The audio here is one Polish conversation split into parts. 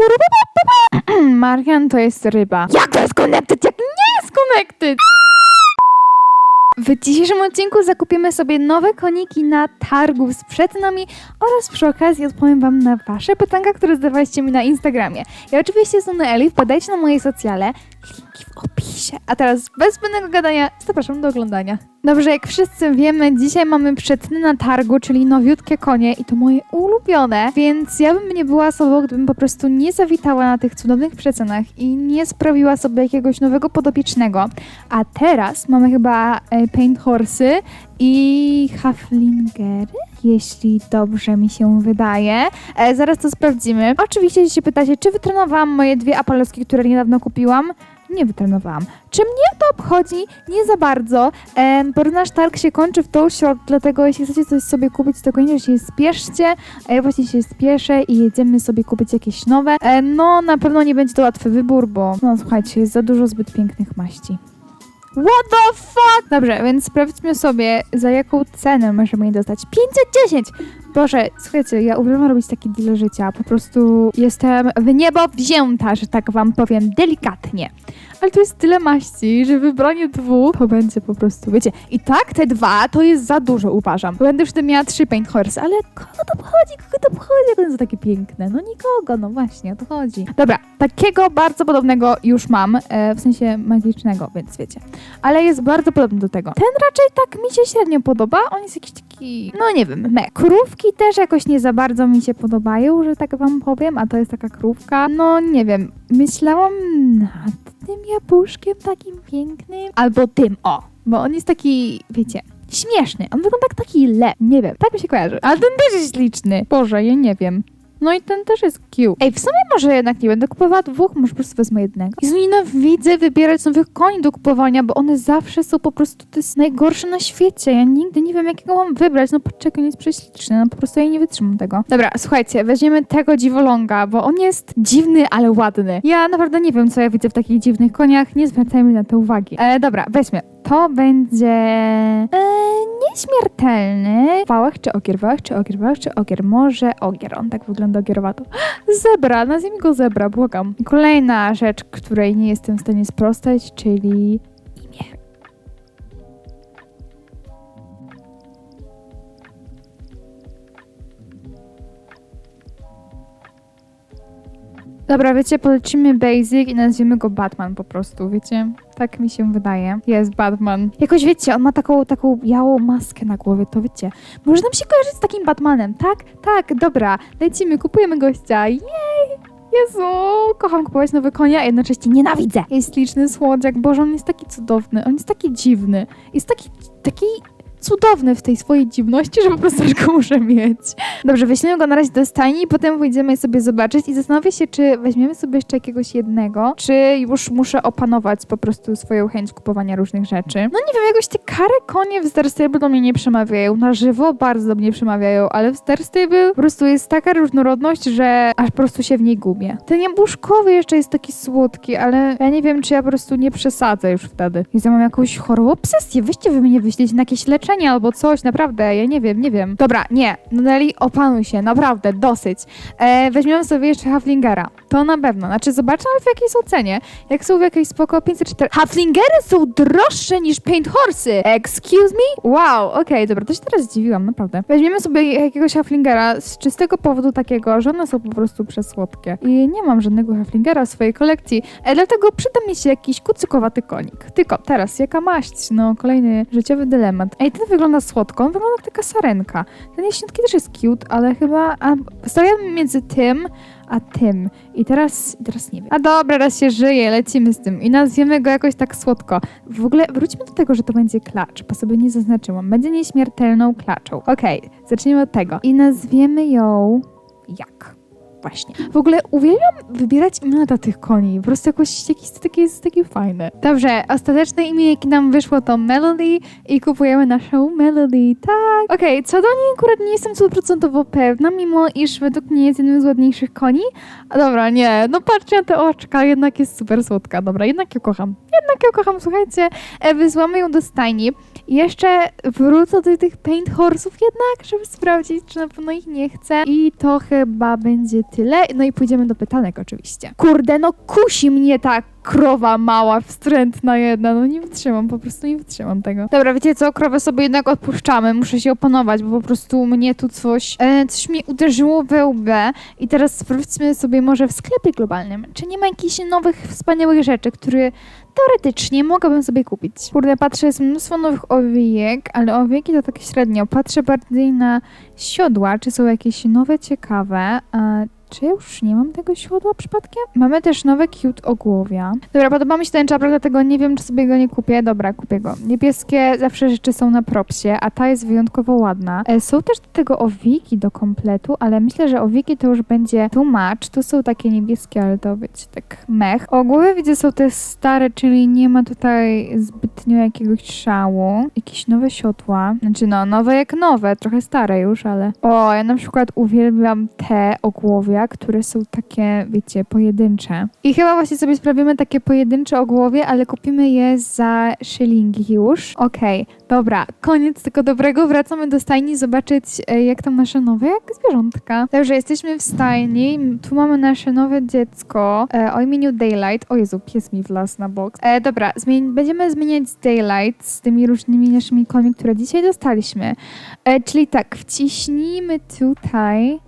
Marian to jest ryba. Jak to jest connected? Jak nie jest connected? W dzisiejszym odcinku zakupimy sobie nowe koniki na targu sprzed nami oraz przy okazji odpowiem Wam na Wasze pytanka, które zadawaliście mi na Instagramie. Ja oczywiście jestem Eli, wpadajcie na moje socjale, linki w opisie. A teraz bez zbędnego gadania zapraszam do oglądania. Dobrze, jak wszyscy wiemy, dzisiaj mamy przetny na targu, czyli nowiutkie konie i to moje ulubione, więc ja bym nie była sobą, gdybym po prostu nie zawitała na tych cudownych przecenach i nie sprawiła sobie jakiegoś nowego podopiecznego. A teraz mamy chyba e, Paint Horsey i Haflingery, jeśli dobrze mi się wydaje. E, zaraz to sprawdzimy. Oczywiście, jeśli się pytacie, czy wytrenowałam moje dwie apaloski, które niedawno kupiłam, nie wytrenowałam. Czy mnie to obchodzi? Nie za bardzo, em, bo nasz targ się kończy w tą środę, dlatego jeśli chcecie coś sobie kupić, to koniecznie się spieszcie. A ja właśnie się spieszę i jedziemy sobie kupić jakieś nowe. E, no, na pewno nie będzie to łatwy wybór, bo no słuchajcie, jest za dużo zbyt pięknych maści. What the fuck? Dobrze, więc sprawdźmy sobie, za jaką cenę możemy je dostać. 510! Boże, słuchajcie, ja uwielbiam robić takie deal życia. Po prostu jestem w niebo wzięta, że tak wam powiem, delikatnie. Ale tu jest tyle maści, że wybranie dwóch to będzie po prostu, wiecie. I tak te dwa to jest za dużo, uważam. Będę już wtedy miała trzy paint horse, ale kogo to obchodzi, kogo to obchodzi, jak one są takie piękne? No nikogo, no właśnie, o to chodzi. Dobra, takiego bardzo podobnego już mam, e, w sensie magicznego, więc wiecie. Ale jest bardzo podobny do tego. Ten raczej tak mi się średnio podoba, on jest jakiś taki, no nie wiem, me. Krówki też jakoś nie za bardzo mi się podobają, że tak wam powiem, a to jest taka krówka. No nie wiem, myślałam nad tym jabłuszkiem takim pięknym, albo tym, o, bo on jest taki, wiecie, śmieszny. On wygląda jak taki le, nie wiem, tak mi się kojarzy. Ale ten też jest liczny. Boże, ja nie wiem. No i ten też jest cute. Ej, w sumie może jednak nie będę kupowała dwóch, może po prostu wezmę jednego. Jezu, nienawidzę wybierać nowych koni do kupowania, bo one zawsze są po prostu, to jest najgorsze na świecie. Ja nigdy nie wiem, jakiego mam wybrać. No poczekaj, on jest prześliczny, no po prostu ja nie wytrzymam tego. Dobra, słuchajcie, weźmiemy tego dziwolonga, bo on jest dziwny, ale ładny. Ja naprawdę nie wiem, co ja widzę w takich dziwnych koniach, nie zwracajmy na to uwagi. E, dobra, weźmy. To będzie... E, nieśmiertelny. Wałach czy ogier? Wałach czy ogier? Wałach czy ogier? Może ogier. On tak wygląda ogierowato. Zebra, nazwijmy go zebra, błagam. Kolejna rzecz, której nie jestem w stanie sprostać, czyli Dobra, wiecie, polecimy basic i nazwiemy go Batman po prostu, wiecie? Tak mi się wydaje. Jest Batman. Jakoś wiecie, on ma taką, taką białą maskę na głowie, to wiecie. Może nam się kojarzyć z takim Batmanem, tak? Tak, dobra. Lecimy, kupujemy gościa. Jej! Jezu, kocham kupować nowe konie, a jednocześnie nienawidzę. Jest liczny słodziak, Boże, on jest taki cudowny, on jest taki dziwny. Jest taki, taki cudowny w tej swojej dziwności, że po prostu go muszę mieć. Dobrze, weźmiemy go na razie do stajni, potem pójdziemy sobie zobaczyć i zastanowię się, czy weźmiemy sobie jeszcze jakiegoś jednego, czy już muszę opanować po prostu swoją chęć kupowania różnych rzeczy. No nie wiem, jakoś te kare konie w Star Stable do mnie nie przemawiają. Na żywo bardzo do mnie przemawiają, ale w Star Stable po prostu jest taka różnorodność, że aż po prostu się w niej gubię. Ten jabłuszkowy jeszcze jest taki słodki, ale ja nie wiem, czy ja po prostu nie przesadzę już wtedy. Jezu, ja mam jakąś chorą obsesję. Weźcie wy mnie wyśleć na jakieś leczenie albo coś, naprawdę, ja nie wiem, nie wiem. Dobra, nie, Neli, opanuj się, naprawdę, dosyć. E, weźmiemy sobie jeszcze Haflingera. To na pewno, znaczy zobaczymy w jakiej są cenie. Jak są w jakiejś spoko 504. Haflingery są droższe niż Paint Horsey. Excuse me? Wow, okej, dobra, to się teraz zdziwiłam, naprawdę. Weźmiemy sobie jakiegoś Haflingera z czystego powodu takiego, że one są po prostu przesłodkie. I nie mam żadnego Haflingera w swojej kolekcji, e, dlatego przyda mi się jakiś kucykowaty konik. Tylko teraz, jaka maść? No, kolejny życiowy dylemat. Ej, ten wygląda słodko, on wygląda jak taka sarenka. Ten jaśniutki też jest cute, ale chyba... A, stawiam między tym a tym. I teraz, teraz nie wiem. A dobra, raz się żyje, lecimy z tym. I nazwiemy go jakoś tak słodko. W ogóle wróćmy do tego, że to będzie klacz, bo sobie nie zaznaczyłam. Będzie nieśmiertelną klaczą. Okej, zacznijmy od tego. I nazwiemy ją... jak? Właśnie. W ogóle uwielbiam wybierać imiona dla tych koni. Po prostu jakoś jakieś takie jest takie fajne. Dobrze, ostateczne imię, jakie nam wyszło to Melody i kupujemy naszą Melody. Tak. Okej, co do niej akurat nie jestem 100% pewna, mimo iż według mnie jest jednym z ładniejszych koni. A dobra, nie, no patrzcie na te oczka, jednak jest super słodka. Dobra, jednak ją kocham. Jednak ją kocham, słuchajcie. E, Wysłamy ją do stajni. I jeszcze wrócę do tych paint horse'ów jednak, żeby sprawdzić, czy na pewno ich nie chcę. I to chyba będzie tyle. No i pójdziemy do pytanek oczywiście. Kurde, no kusi mnie ta krowa mała, wstrętna jedna. No nie wytrzymam, po prostu nie wytrzymam tego. Dobra, wiecie co, krowę sobie jednak odpuszczamy. Muszę się opanować, bo po prostu mnie tu coś, e, coś mnie uderzyło we łbę. I teraz sprawdźmy sobie może w sklepie globalnym, czy nie ma jakichś nowych, wspaniałych rzeczy, które teoretycznie mogłabym sobie kupić. Kurde, patrzę, jest mnóstwo nowych owijek, ale owijki to tak średnio. Patrzę bardziej na siodła, czy są jakieś nowe, ciekawe. A czy już nie mam tego siodła przypadkiem? Mamy też nowe cute ogłowia. Dobra, podoba mi się ten czaprak, dlatego nie wiem, czy sobie go nie kupię. Dobra, kupię go. Niebieskie zawsze rzeczy są na propsie, a ta jest wyjątkowo ładna. E, są też do tego owiki do kompletu, ale myślę, że owiki to już będzie too much. Tu są takie niebieskie, ale to być tak mech. Ogłowy widzę są te stare, czyli nie ma tutaj zbytnio jakiegoś szału. Jakieś nowe siodła. Znaczy no, nowe jak nowe, trochę stare już, ale... O, ja na przykład uwielbiam te ogłowia, które są takie, wiecie, pojedyncze. I chyba właśnie sobie sprawimy takie pojedyncze ogłowie, ale kupimy je za szylingi już. Okej, dobra, koniec tego dobrego. Wracamy do stajni zobaczyć, e, jak tam nasze nowe, jak zwierzątka. Dobrze, jesteśmy w stajni. Tu mamy nasze nowe dziecko e, o imieniu Daylight. O Jezu, pies mi wlazł na bok. E, dobra, zmień, będziemy zmieniać Daylight z tymi różnymi naszymi końmi, które dzisiaj dostaliśmy. E, czyli tak, wciśnijmy tutaj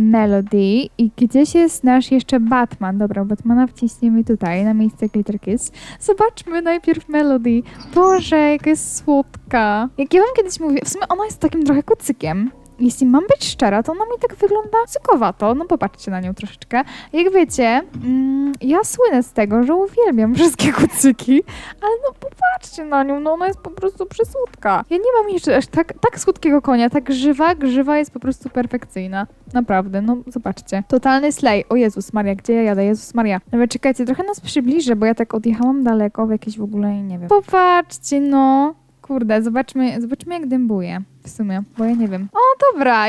Melody i gdzieś jest nasz jeszcze Batman. Dobra, Batmana wciśniemy tutaj na miejsce Glitter Kiss. Zobaczmy najpierw Melody. Boże, jaka jest słodka. Jak ja wam kiedyś mówię, w sumie ona jest takim trochę kucykiem. Jeśli mam być szczera, to ona mi tak wygląda cykowato. No popatrzcie na nią troszeczkę. Jak wiecie, mm, ja słynę z tego, że uwielbiam wszystkie kucyki, ale no popatrzcie na nią, no ona jest po prostu przysłodka. Ja nie mam jeszcze aż tak, tak słodkiego konia, tak grzywa, grzywa jest po prostu perfekcyjna. Naprawdę, no zobaczcie. Totalny slay. O Jezus Maria, gdzie ja jadę? Jezus Maria. Nawet czekajcie, trochę nas przybliżę, bo ja tak odjechałam daleko w jakieś w ogóle, nie wiem. Popatrzcie, no. Kurde, zobaczmy, zobaczmy jak dębuje w sumie, bo ja nie wiem. O, dobra,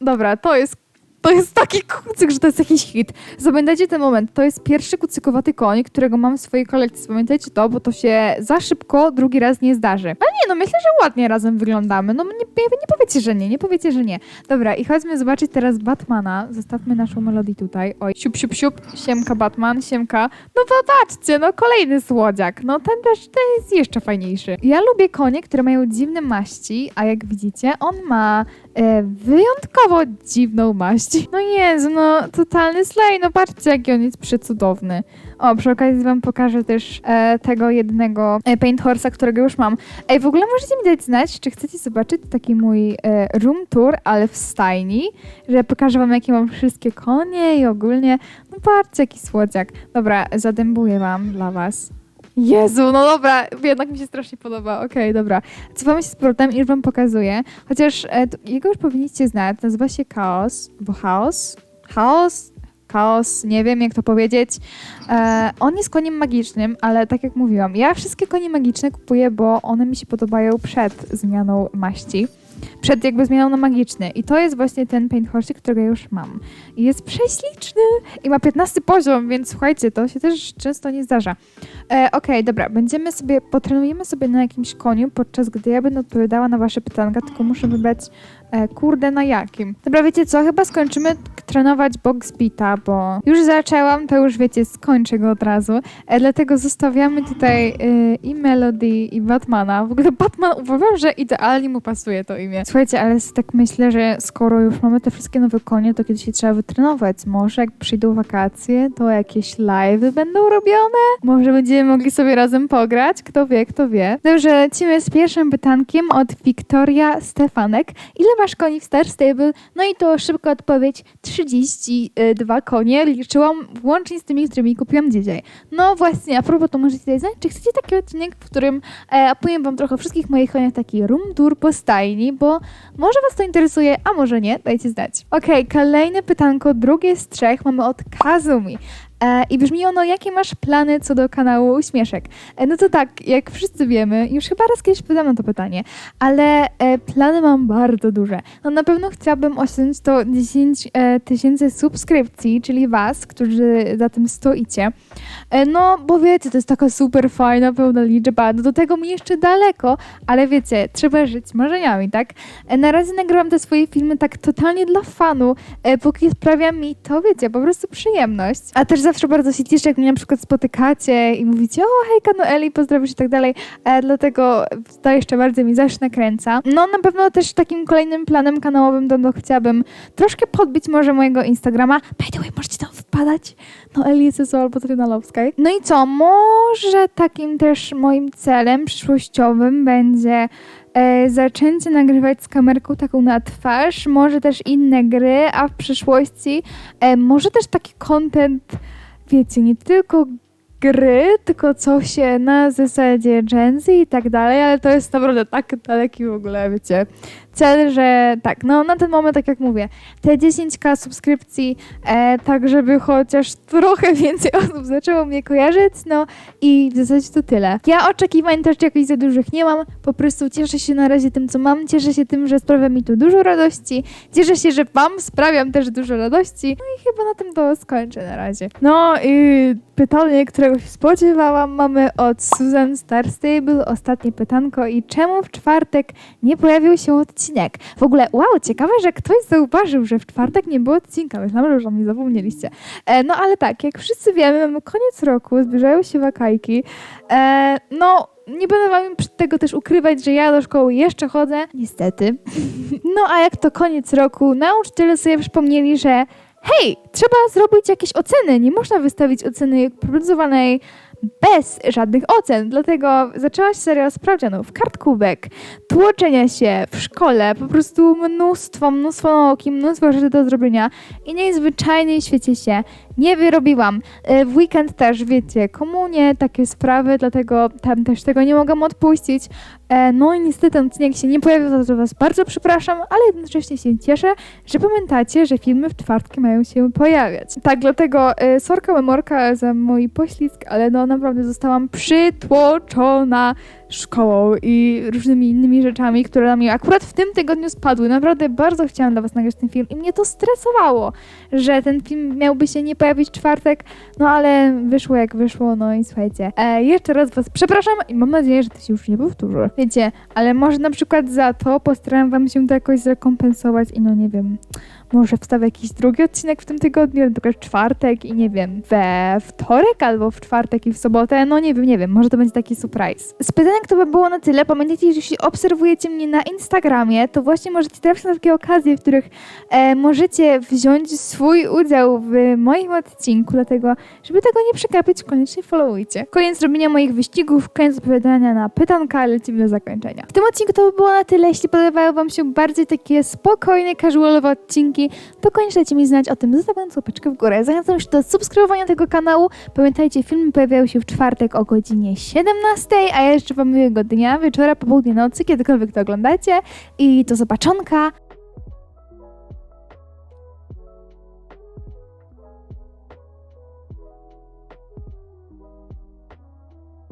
dobra, to jest to jest taki kucyk, że to jest jakiś hit. Zapamiętajcie ten moment. To jest pierwszy kucykowaty koń, którego mam w swojej kolekcji. Pamiętajcie to, bo to się za szybko drugi raz nie zdarzy. Ale nie, no myślę, że ładnie razem wyglądamy. No nie, nie powiecie, że nie, nie powiecie, że nie. Dobra, i chodźmy zobaczyć teraz Batmana. Zostawmy naszą melodię tutaj. Oj, siup, siup, siup. Siemka Batman, siemka. No popatrzcie, no kolejny słodziak. No ten też ten jest jeszcze fajniejszy. Ja lubię konie, które mają dziwne maści, a jak widzicie, on ma e, wyjątkowo dziwną maść. No Jezu, no totalny slay, no patrzcie jaki on jest przecudowny. O, przy okazji wam pokażę też e, tego jednego e, Paint Horse'a, którego już mam. Ej, w ogóle możecie mi dać znać, czy chcecie zobaczyć taki mój e, room tour, ale w stajni, że pokażę wam jakie mam wszystkie konie i ogólnie, no patrzcie jaki słodziak. Dobra, zadębuję wam dla was. Jezu, no dobra, jednak mi się strasznie podoba. Okej, dobra. Cofamy się z powrotem i już wam pokazuję. Chociaż e, to, jego już powinniście znać. Nazywa się Chaos, bo Chaos? Chaos? Chaos, nie wiem jak to powiedzieć. E, on jest koniem magicznym, ale tak jak mówiłam, ja wszystkie konie magiczne kupuję, bo one mi się podobają przed zmianą maści. Przed jakby zmianą na magiczny. I to jest właśnie ten Paint Horse, którego już mam. I jest prześliczny i ma 15 poziom, więc słuchajcie, to się też często nie zdarza. E, Okej, dobra, będziemy sobie, potrenujemy sobie na jakimś koniu, podczas gdy ja będę odpowiadała na wasze pytanka, tylko muszę wybrać, e, kurde, na jakim. Dobra, wiecie co, chyba skończymy trenować box beata, bo już zaczęłam, to już wiecie, skończę go od razu, e, dlatego zostawiamy tutaj e, i Melody, i Batmana. W ogóle Batman uważam, że idealnie mu pasuje to imię. Słuchajcie, ale tak myślę, że skoro już mamy te wszystkie nowe konie, to kiedyś się trzeba wytrenować. Może jak przyjdą wakacje, to jakieś live'y będą robione? Może będziemy mogli sobie razem pograć? Kto wie, kto wie. Dobrze, lecimy z pierwszym pytankiem od Wiktoria Stefanek. Ile masz koni w Star Stable? No i to szybka odpowiedź. 32 konie. Liczyłam włącznie z tymi, którymi kupiłam dzisiaj. No właśnie, a propos, to możecie tutaj znać, czy chcecie taki odcinek, w którym e, opowiem wam trochę o wszystkich moich koniach, taki room tour po stajni, bo może was to interesuje, a może nie, dajcie znać. Okej, kolejne pytanko, drugie z trzech mamy od Kazumi. E, I brzmi ono, jakie masz plany co do kanału Uśmieszek? E, no to tak, jak wszyscy wiemy, już chyba raz kiedyś pytałam na to pytanie, ale e, plany mam bardzo duże. No na pewno chciałabym osiągnąć to 10 e, tysięcy subskrypcji, czyli was, którzy za tym stoicie. No, bo wiecie, to jest taka super fajna, pełna liczba. No do tego mi jeszcze daleko, ale wiecie, trzeba żyć marzeniami, tak? Na razie nagrywam te swoje filmy tak totalnie dla fanu, póki sprawia mi to, wiecie, po prostu przyjemność. A też zawsze bardzo się cieszę, jak mnie na przykład spotykacie i mówicie, o hejka Noeli, pozdrawisz i tak dalej, e, dlatego to jeszcze bardzo mi zaś nakręca. No na pewno też takim kolejnym planem kanałowym to chciałabym troszkę podbić może mojego Instagrama. By the way, możecie tam wpadać. No Eli Sesu albo Tryna. No i co, może takim też moim celem przyszłościowym będzie e, zaczęcie nagrywać z kamerką taką na twarz, może też inne gry, a w przyszłości e, może też taki content, wiecie, nie tylko gry, tylko coś e, na zasadzie Gen Z i tak dalej, ale to jest naprawdę tak daleki w ogóle, wiecie, cel, że tak, no na ten moment, tak jak mówię, te 10k subskrypcji, e, tak żeby chociaż trochę więcej osób zaczęło mnie kojarzyć, no i w zasadzie to tyle. Ja oczekiwań też jakichś za dużych nie mam, po prostu cieszę się na razie tym, co mam, cieszę się tym, że sprawia mi to dużo radości, cieszę się, że wam sprawiam też dużo radości, no i chyba na tym to skończę na razie. No i pytanie, którego się spodziewałam, mamy od Susan Starstable, ostatnie pytanko i czemu w czwartek nie pojawił się odcinek? W ogóle, wow, ciekawe, że ktoś zauważył, że w czwartek nie było odcinka, myślałam, że już o mnie zapomnieliście. E, no ale tak, jak wszyscy wiemy, mamy koniec roku, zbliżają się wakajki, e, no nie będę wam tego też ukrywać, że ja do szkoły jeszcze chodzę, niestety. No a jak to koniec roku, nauczyciele sobie przypomnieli, że hej, trzeba zrobić jakieś oceny, nie można wystawić oceny produkowanej bez żadnych ocen, dlatego zaczęła się seria sprawdzianów, kartkówek, tłoczenia się w szkole, po prostu mnóstwo, mnóstwo nauki, mnóstwo rzeczy do zrobienia i najzwyczajniej w świecie się nie wyrobiłam. E, W weekend też, wiecie, komunie, takie sprawy, dlatego tam też tego nie mogłam odpuścić. E, No i niestety ten odcinek się nie pojawił, za to was bardzo przepraszam, ale jednocześnie się cieszę, że pamiętacie, że filmy w czwartki mają się pojawiać. Tak, dlatego e, sorka memorka za mój poślizg, ale no naprawdę zostałam przytłoczona szkołą i różnymi innymi rzeczami, które na mnie akurat w tym tygodniu spadły. Naprawdę bardzo chciałam dla was nagrać ten film i mnie to stresowało, że ten film miałby się nie pojawić w czwartek, no ale wyszło jak wyszło, no i słuchajcie. E, jeszcze raz was przepraszam i mam nadzieję, że to się już nie powtórzy. Wiecie, ale może na przykład za to postaram wam się to jakoś zrekompensować i no nie wiem, może wstawię jakiś drugi odcinek w tym tygodniu, na przykład czwartek i nie wiem, we wtorek albo w czwartek i w sobotę, no nie wiem, nie wiem, może to będzie taki surprise. Z pytanek to by było na tyle. Pamiętajcie, że jeśli obserwujecie mnie na Instagramie, to właśnie możecie trafić na takie okazje, w których e, możecie wziąć swój udział w moim odcinku, dlatego, żeby tego nie przegapić, koniecznie followujcie. Koniec robienia moich wyścigów, koniec odpowiadania na pytanka, lecimy do zakończenia. W tym odcinku to by było na tyle. Jeśli podobały wam się bardziej takie spokojne, casualowe odcinki, to koniecznie dajcie mi znać o tym, zostawiając łapeczkę w górę. Zachęcam już do subskrybowania tego kanału. Pamiętajcie, filmy pojawiają się w czwartek o godzinie 17, a ja jeszcze wam miłego dnia, wieczora, popołudnia, nocy, kiedykolwiek to oglądacie i do zobaczonka.